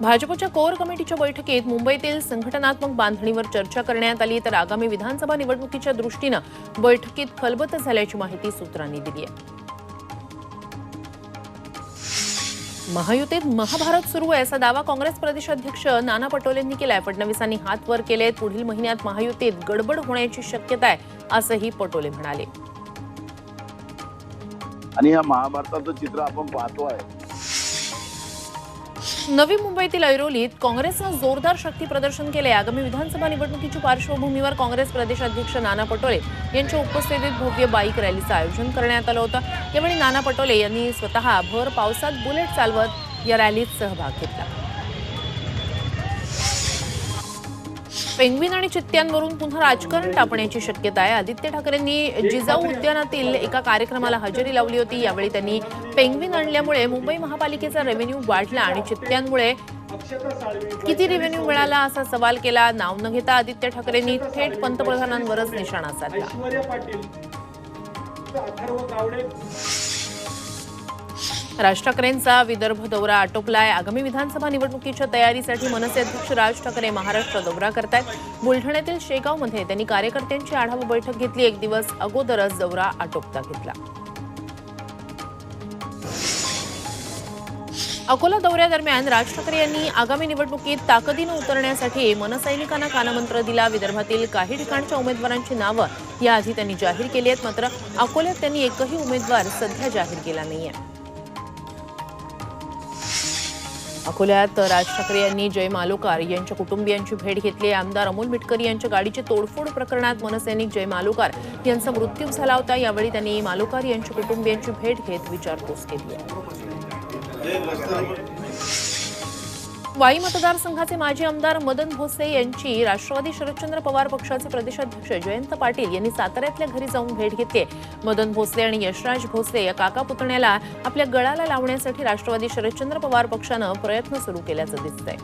भाजपच्या कोर कमिटीच्या बैठकीत मुंबईतील संघटनात्मक बांधणीवर चर्चा करण्यात आली तर आगामी विधानसभा निवडणुकीच्या दृष्टीनं बैठकीत खलबत झाल्याची माहिती सूत्रांनी दिली आहे. महायुतीत महाभारत सुरू आहे असा दावा काँग्रेस प्रदेशाध्यक्ष नाना पटोलेंनी केलाय. फडणवीसांनी हात वर केलेत. पुढील महिन्यात महायुतीत गडबड होण्याची शक्यता आहे असंही पटोले म्हणाले. आणि ह्या महाभारताचं चित्र आपण पाहतो आहे नवी मुंबईतील ऐरोलीत काँग्रेसनं जोरदार शक्ती प्रदर्शन केले आगामी विधानसभा निवडणुकीच्या पार्श्वभूमीवर काँग्रेस प्रदेशाध्यक्ष नाना पटोले यांच्या उपस्थितीत भव्य बाईक रॅलीचं आयोजन करण्यात आलं होतं. यावेळी नाना पटोले यांनी स्वतः भर पावसात बुलेट चालवत या रॅलीत सहभाग घेतला. पेंग्विन आणि चित्त्यांवरून पुन्हा राजकारण टापण्याची शक्यता आहे. आदित्य ठाकरेंनी जिजाऊ उद्यानातील एका कार्यक्रमाला हजेरी लावली होती. यावेळी त्यांनी पेंग्विन आणल्यामुळे मुंबई महापालिकेचा रेव्हेन्यू वाढला आणि चित्त्यांमुळे किती रेव्हेन्यू मिळाला असा सवाल केला नाव न घेता आदित्य ठाकरेंनी थेट पंतप्रधानांवरच निशाणा साधला. राज ठाकरेंचा विदर्भ दौरा आटोपलाय. आगामी विधानसभा निवडणुकीच्या तयारीसाठी मनसे अध्यक्ष राज ठाकरे महाराष्ट्र दौरा करतायत. बुलढाण्यातील शेगावमध्ये त्यांनी कार्यकर्त्यांची आढावा बैठक घेतली. एक दिवस अगोदरच दौरा आटोपता घेतला. अकोला दौऱ्यादरम्यान राज ठाकरे यांनी आगामी निवडणुकीत ताकदीनं उतरण्यासाठी मनसैनिकांना कानमंत्र दिला. विदर्भातील काही ठिकाणच्या उमेदवारांची नावं याआधी त्यांनी जाहीर केली आहेत. मात्र अकोल्यात त्यांनी एकही उमेदवार सध्या जाहीर केला नाहीये. अकोल्यात राज ठाकरे यांनी जय मालोकार यांच्या कुटुंबियांची भेट घेतली. आमदार अमोल मिटकरी यांच्या गाडीची तोडफोड प्रकरणात मनसैनिक जय मालोकार यांचा मृत्यू झाला होता. यावेळी त्यांनी मालोकार यांच्या कुटुंबियांची भेट घेत विचारपूस केली. आहे वाई मतदारसंघाचे माजी आमदार मदन भोसले यांची राष्ट्रवादी शरदचंद्र पवार पक्षाचे प्रदेशाध्यक्ष जयंत पाटील यांनी साताऱ्यातल्या घरी जाऊन भेट घेतली. मदन भोसले आणि यशराज भोसले या काका पुतण्याला आपल्या गळाला लावण्यासाठी राष्ट्रवादी शरदचंद्र पवार पक्षानं प्रयत्न सुरू केल्याचं दिसतंय.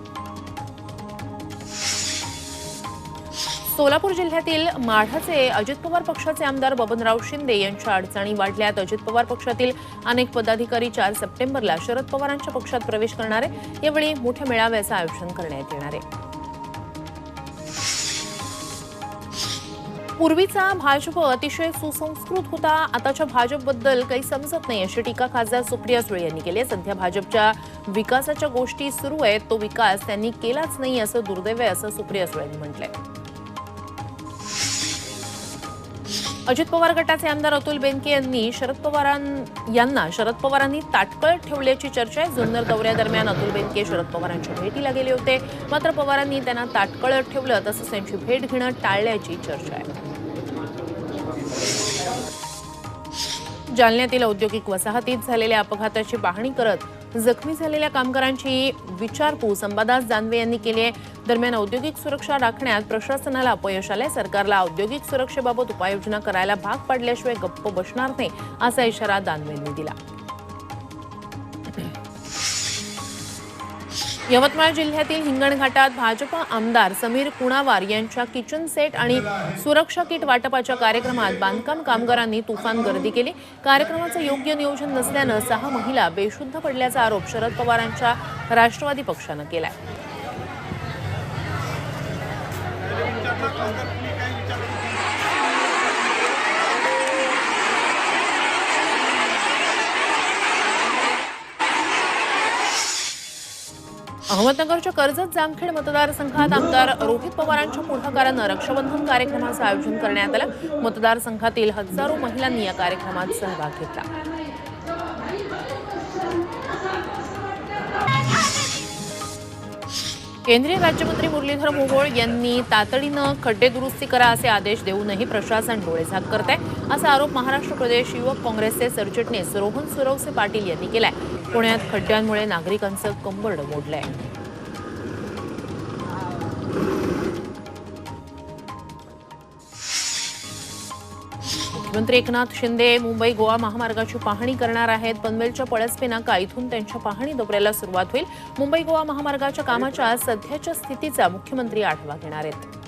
सोलापूर जिल्ह्यातील माढाचे अजित पवार पक्षाचे आमदार बबनराव शिंदे यांच्या अडचणी वाढल्यात. अजित पवार पक्षातील अनेक पदाधिकारी चार सप्टेंबरला शरद पवारांच्या पक्षात प्रवेश करणार. आहे यावेळी मोठ्या मेळाव्याचं आयोजन करण्यात येणार आहे. पूर्वीचा भाजप अतिशय सुसंस्कृत होता. आताच्या भाजपबद्दल काही समजत नाही अशी टीका खासदार सुप्रिया सुळे यांनी केली आहे. सध्या भाजपच्या विकासाच्या गोष्टी सुरू आहेत. तो विकास त्यांनी केलाच नाही असं दुर्दैव आहे असं सुप्रिया सुळे यांनी म्हटलंय. अजित पवार गटाचे आमदार अतुल बेनके यांनी शरद पवारां यांना शरद पवारांनी ताटकळ ठेवल्याची चर्चा आहे. जुन्नर दौऱ्यादरम्यान अतुल बेनके शरद पवारांच्या भेटीला गेले होते. मात्र पवारांनी त्यांना ताटकळ ठेवलं तसंच त्यांची भेट घेणं टाळल्याची चर्चा आहे. जालन्यातील औद्योगिक वसाहतीत झालेल्या अपघाताची पाहणी करत जखमी झालेल्या कामगारांची विचारपूस अंबादास दानवे यांनी केली आहे. दरम्यान औद्योगिक सुरक्षा राखण्यात प्रशासनाला अपयश आले सरकारला औद्योगिक सुरक्षेबाबत उपाययोजना करायला भाग पाडल्याशिवाय गप्प बसणार नाही असा इशारा दानवेंनी दिला. यवतमाळ जिल्ह्यातील हिंगणघाटात भाजपा आमदार समीर कुणावार यांच्या किचन सेट आणि सुरक्षा किट वाटपाच्या कार्यक्रमात बांधकाम कामगारांनी तुफान गर्दी केली. कार्यक्रमाचं योग्य नियोजन नसल्यानं सहा महिला बेशुद्ध पडल्याचा आरोप शरद पवारांच्या राष्ट्रवादी पक्षानं केलाय. अहमदनगरच्या कर्जत जामखेड मतदारसंघात आमदार रोहित पवारांच्या पुढाकारानं रक्षाबंधन कार्यक्रमाचं आयोजन करण्यात आलं. मतदारसंघातील हजारो महिलांनी या कार्यक्रमात सहभाग घेतला. केंद्रीय राज्यमंत्री मुरलीधर मोहोळ यांनी तातडीनं खड्डे दुरुस्ती करा असे आदेश देऊनही प्रशासन डोळेझाक करत आहे असा आरोप महाराष्ट्र प्रदेश युवक काँग्रेसचे सरचिटणीस रोहन सुरवसे पाटील यांनी केलाय. पुण्यात खड्ड्यांमुळे नागरिकांचं कंबरड मोडलंय. मुख्यमंत्री एकनाथ शिंदे मुंबई गोवा महामार्गाची पाहणी करणार आहेत. पनवेलच्या पळसपे नाका इथून त्यांच्या पाहणी दौऱ्याला सुरुवात होईल. मुंबई गोवा महामार्गाच्या कामाच्या सध्याच्या स्थितीचा मुख्यमंत्री आढावा घेणार आहेत.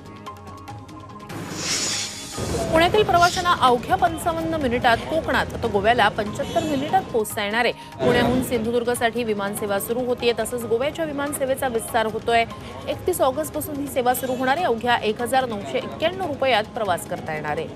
पुण्यातील प्रवाशांना अवघ्या पंचावन्न मिनिटात कोकणात तर गोव्याला पंच्याहत्तर मिनिटात पोहोचता येणार आहे. पुण्याहून सिंधुदुर्गसाठी विमानसेवा सुरू होतीये तसंच गोव्याच्या विमानसेवेचा विस्तार होतोय. एकतीस ऑगस्टपासून ही सेवा सुरू होणार आहे. अवघ्या एक हजार नऊशे एक्क्याण्णव रुपयात प्रवास करता येणार आहे.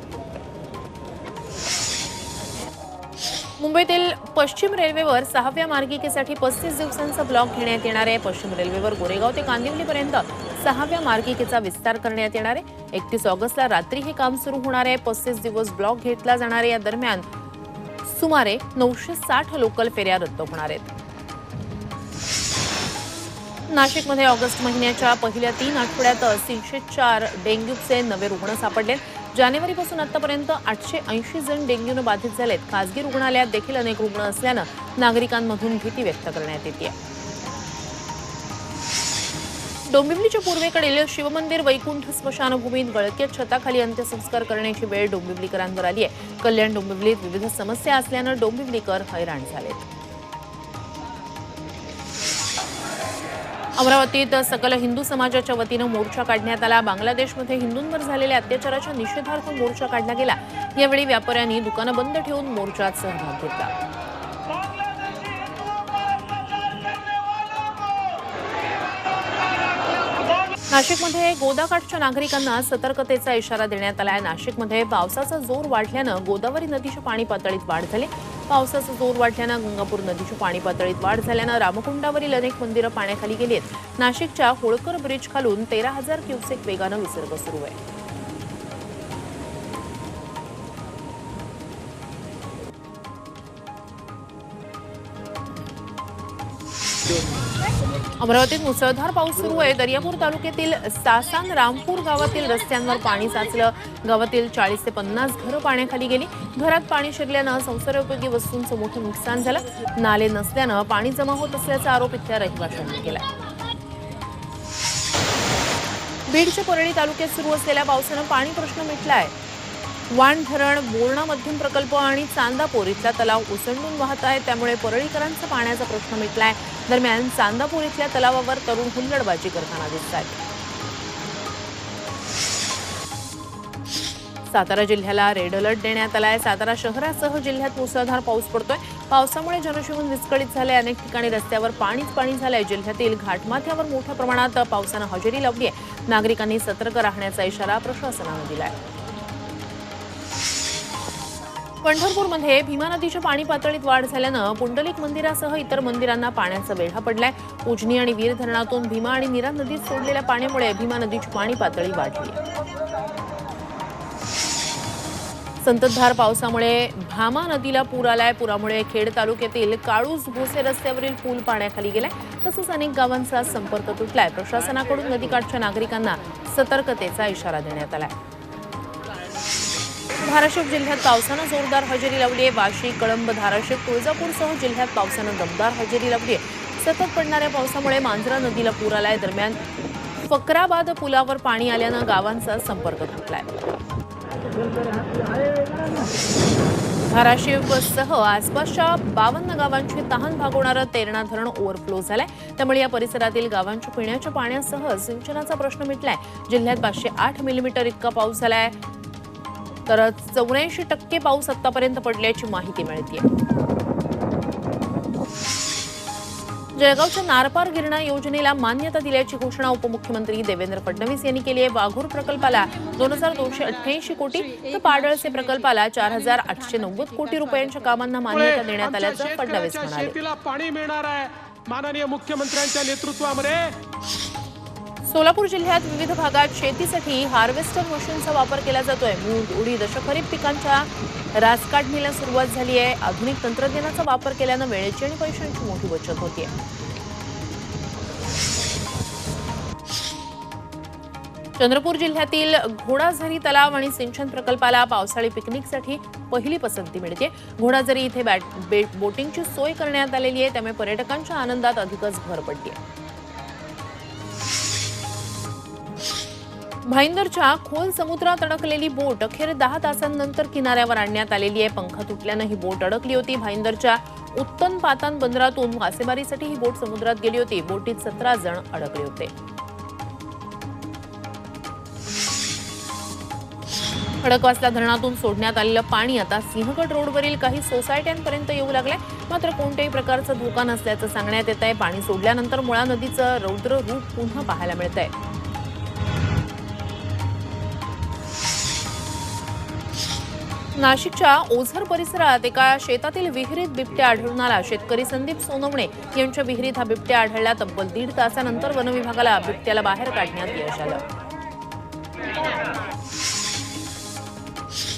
मुंबईतील पश्चिम रेल्वेवर सहाव्या मार्गिकेसाठी पस्तीस दिवसांचा ब्लॉक घेण्यात येणार आहे. पश्चिम रेल्वेवर गोरेगाव ते कांदिवलीपर्यंत सहाव्या मार्गिकेचा विस्तार करण्यात येणार आहे. एकतीस ऑगस्टला रात्री हे काम सुरू होणार आहे. पस्तीस दिवस ब्लॉक घेतला जाणार आहे. या दरम्यान सुमारे नऊशे साठ लोकल फेऱ्या रद्द होणार आहेत. नाशिकमध्ये ऑगस्ट महिन्याच्या पहिल्या तीन आठवड्यात तीनशे चार डेंग्यूचे नवे रुग्ण सापडले जानेवारीपासून आतापर्यंत आठशे ऐंशी जण डेंग्यूनं बाधित झालेत. खासगी रुग्णालयात देखील अनेक रुग्ण असल्यानं नागरिकांमधून भीती व्यक्त करण्यात येते. डोंबिवलीच्या पूर्वेकडील शिवमंदिर वैकुंठ स्मशानभूमीत गळक्या छताखाली अंत्यसंस्कार करण्याची वेळ डोंबिवलीकरांवर आली आहे. कल्याण डोंबिवलीत विविध समस्या असल्यानं डोंबिवलीकर हैराण झालेत. अमरावतीत सकल हिंदू समाजाच्या वतीनं मोर्चा काढण्यात आला. बांगलादेशमध्ये हिंदूंवर झालेल्या अत्याचाराच्या निषेधार्थ मोर्चा काढला गेला. यावेळी व्यापाऱ्यांनी दुकानं बंद ठेवून मोर्चात सहभाग घेतला. नाशिकमध्ये गोदाकाठच्या नागरिकांना सतर्कतेचा इशारा देण्यात आला आहे नाशिकमध्ये पावसाचा जोर वाढल्यानं गोदावरी नदीच्या पाणी पातळीत वाढ झाली. पावसाचा जोर वाढल्यानं गंगापूर नदीच्या पाणी पातळीत वाढ झाल्यानं रामकुंडावरील अनेक मंदिरं पाण्याखाली गेली आहेत. नाशिकच्या होळकर ब्रिज खालून तेरा हजार क्युसेक वेगानं विसर्ग सुरू आहे. अमरावतीत मुसळधार पाऊस सुरू आहे. दर्यापूर तालुक्यातील सासान रामपूर गावातील रस्त्यांवर पाणी साचलं. गावातील चाळीस ते पन्नास घरं पाण्याखाली गेली. घरात पाणी शिरल्यानं संसारोपयोगी वस्तूंचं मोठं नुकसान झालं. नाले नसल्यानं पाणी जमा होत असल्याचा आरोप इथल्या रहिवाशांनी केला बीडच्या परळी तालुक्यात सुरू असलेल्या पावसानं पाणी प्रश्न मिटलाय. वाण धरण बोरणा मध्यम प्रकल्प आणि चांदापूर इथला तलाव ओसंडून वाहत आहे. त्यामुळे परळीकरांचा पाण्याचा प्रश्न मिटलाय. दरम्यान चांदापूर इथल्या तलावावर तरुण हुल्लडबाजी करताना दिसत आहेत सातारा जिल्ह्याला रेड अलर्ट देण्यात आलाय. सातारा शहरासह जिल्ह्यात मुसळधार पाऊस पडतोय. पावसामुळे जनजीवन विस्कळीत झालंय. अनेक ठिकाणी रस्त्यावर पाणीच पाणी झालंय. जिल्ह्यातील घाटमाथ्यावर मोठ्या प्रमाणात पावसानं हजेरी लावली आहे नागरिकांनी सतर्क राहण्याचा इशारा प्रशासनानं दिलाय. पंढरपूरमध्ये भीमा नदीच्या पाणी पातळीत वाढ झाल्यानं पुंडलिक मंदिरासह इतर मंदिरांना पाण्याचा वेढा पडलाय. उजनी आणि वीर धरणातून भीमा आणि नीरा नदीत सोडलेल्या पाण्यामुळे भीमा नदीची पाणी पातळी वाढली संततधार पावसामुळे भामा नदीला पूर आलाय. पुरामुळे खेड तालुक्यातील काळूस भोसे रस्त्यावरील पूल पाण्याखाली गेलाय. तसंच अनेक गावांचा संपर्क तुटलाय. प्रशासनाकडून नदीकाठच्या नागरिकांना सतर्कतेचा इशारा देण्यात आलाय. धाराशिव जिल्ह्यात पावसानं जोरदार हजेरी लावली आहे. वाशी कळंब धाराशिव तुळजापूरसह जिल्ह्यात पावसानं दमदार हजेरी लावली आहे. सतत पडणाऱ्या पावसामुळे मांजरा नदीला पूर आलाय. दरम्यान फकराबाद पुलावर पाणी आल्यानं गावांचा संपर्क तुटलाय. धाराशिवसह आसपासच्या बावन्न गावांची तहान भागवणारं तेरणा धरण ओव्हरफ्लो झालंय. त्यामुळे या परिसरातील गावांच्या पिण्याच्या पाण्यासह सिंचनाचा प्रश्न मिटलाय. जिल्ह्यात पाचशे आठ मिलीमीटर इतका पाऊस झालाय. तर चौऱ्याऐंशी टक्के पाऊस आतापर्यंत पडल्याची माहिती मिळते जळगावच्या नारपार गिरणा योजनेला मान्यता दिल्याची घोषणा उपमुख्यमंत्री देवेंद्र फडणवीस यांनी केली आहे. वाघूर प्रकल्पाला दोन हजार दोनशे अठ्ठ्याऐंशी कोटी तर पाडळसे प्रकल्पाला चार हजार आठशे नव्वद कोटी रुपयांच्या कामांना मान्यता देण्यात आल्याचं फडणवीस म्हणाले. शेतीला पाणी मिळणार आहे. माननीय मुख्यमंत्र्यांच्या नेतृत्वामध्ये सोलापूर जिल्ह्यात विविध भागात शेतीसाठी हार्वेस्टर मशीनचा वापर केला जातोय. मूग उडीद अशा खरीप पिकांच्या रासकाढणीला सुरुवात झाली आहे. आधुनिक तंत्रज्ञानाचा वापर केल्यानं वेळेची आणि पैशांची मोठी बचत होतीये. चंद्रपूर जिल्ह्यातील घोडाझरी तलाव आणि सिंचन प्रकल्पाला पावसाळी पिकनिकसाठी पहिली पसंती मिळते. घोडाझरी इथे बॅट बोटिंगची सोय करण्यात आलेली आहे. त्यामुळे पर्यटकांच्या आनंदात अधिकच भर पडते भाईंदरच्या खोल समुद्रात अडकलेली बोट अखेर दहा तासांनंतर किनाऱ्यावर आणण्यात आलेली आहे. पंखा तुटल्यानं ही बोट अडकली होती. भाईंदरच्या उत्तन पातान बंदरातून मासेमारीसाठी ही बोट समुद्रात गेली होती. बोटीत सतरा जण अडकले होते. खडकवासला धरणातून सोडण्यात आलेलं पाणी आता सिंहगड रोडवरील काही सोसायट्यांपर्यंत येऊ लागलंय. मात्र कोणत्याही प्रकारचा धोका नसल्याचं सांगण्यात येत आहे पाणी सोडल्यानंतर मुळा नदीचं रौद्र रूप पुन्हा पाहायला मिळत आहे नाशिकच्या ओझर परिसरात एका शेतातील विहिरीत बिबट्या आढळून आला. शेतकरी संदीप सोनवणे यांच्या विहिरीत हा बिबट्या आढळला. तब्बल दीड तासानंतर वनविभागाला बिबट्याला बाहेर काढण्यात यश आलं.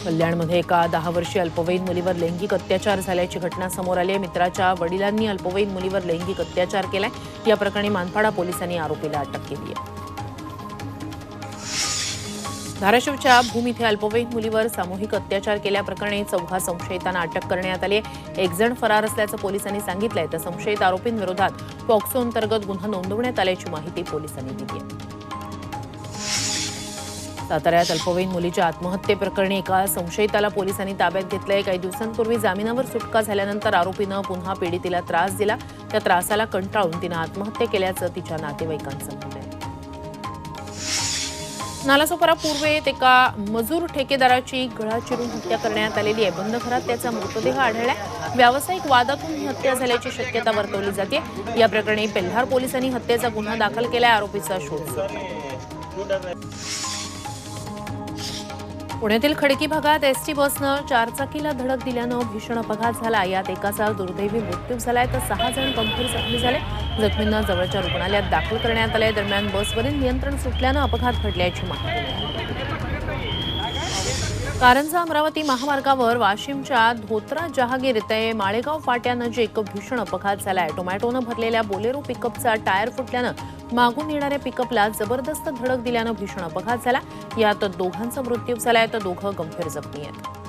कल्याणमध्ये एका दहा वर्षीय अल्पवयीन मुलीवर लैंगिक अत्याचार झाल्याची घटना समोर आली आहे. मित्राच्या वडिलांनी अल्पवयीन मुलीवर लैंगिक अत्याचार केलाय. या प्रकरणी मानपाडा पोलिसांनी आरोपीला अटक केली आहे. धाराशिवच्या भूम इथे अल्पवयीन मुलीवर सामूहिक अत्याचार केल्याप्रकरणी चौघा संशयितांना अटक करण्यात आली आहे. एक जण फरार असल्याचं पोलिसांनी सांगितलंय. तर संशयित आरोपींविरोधात पॉक्सो अंतर्गत गुन्हा नोंदवण्यात आल्याची माहिती पोलिसांनी दिली आहे. साताऱ्यात अल्पवयीन मुलीच्या आत्महत्येप्रकरणी एका संशयिताला पोलिसांनी ताब्यात घेतलंय. काही दिवसांपूर्वी जामिनावर सुटका झाल्यानंतर आरोपीनं पुन्हा पीडितीला त्रास दिला. त्या त्रासाला कंटाळून तिनं आत्महत्या केल्याचं तिच्या नातेवाईकांचं म्हणणं आहे. नालासोपारा पूर्वेत एका मजूर ठेकेदाराची गळा चिरून हत्या करण्यात आलेली आहे. बंद घरात त्याचा मृतदेह आढळला व्यावसायिक वादातून ही हत्या झाल्याची शक्यता वर्तवली जाते. या प्रकरणी पेल्हार पोलिसांनी हत्येचा गुन्हा दाखल केला आरोपीचा शोध पुण्यातील खडकी भागात एसटी बसनं चारचाकीला धडक दिल्यानं भीषण अपघात झाला. यात एकाचा दुर्दैवी मृत्यू झालाय तर सहा जण गंभीर जखमी झाले. जखमींना जवळच्या रुग्णालयात दाखल करण्यात आले दरम्यान बसवरील नियंत्रण सुटल्यानं अपघात घडल्याची माहिती कारंजा अमरावती महामार्गावर वाशिमच्या धोत्रा जहागीर ते माळेगाव फाट्यानजीक भीषण अपघात झालाय टोमॅटोनं भरलेल्या बोलेरो पिकअपचा टायर फुटल्यानं मागून येणाऱ्या पिकअपला जबरदस्त धडक दिल्यानं भीषण अपघात झाला. यात दोघांचा मृत्यू झालाय तर दोघं गंभीर जखमी आहेत.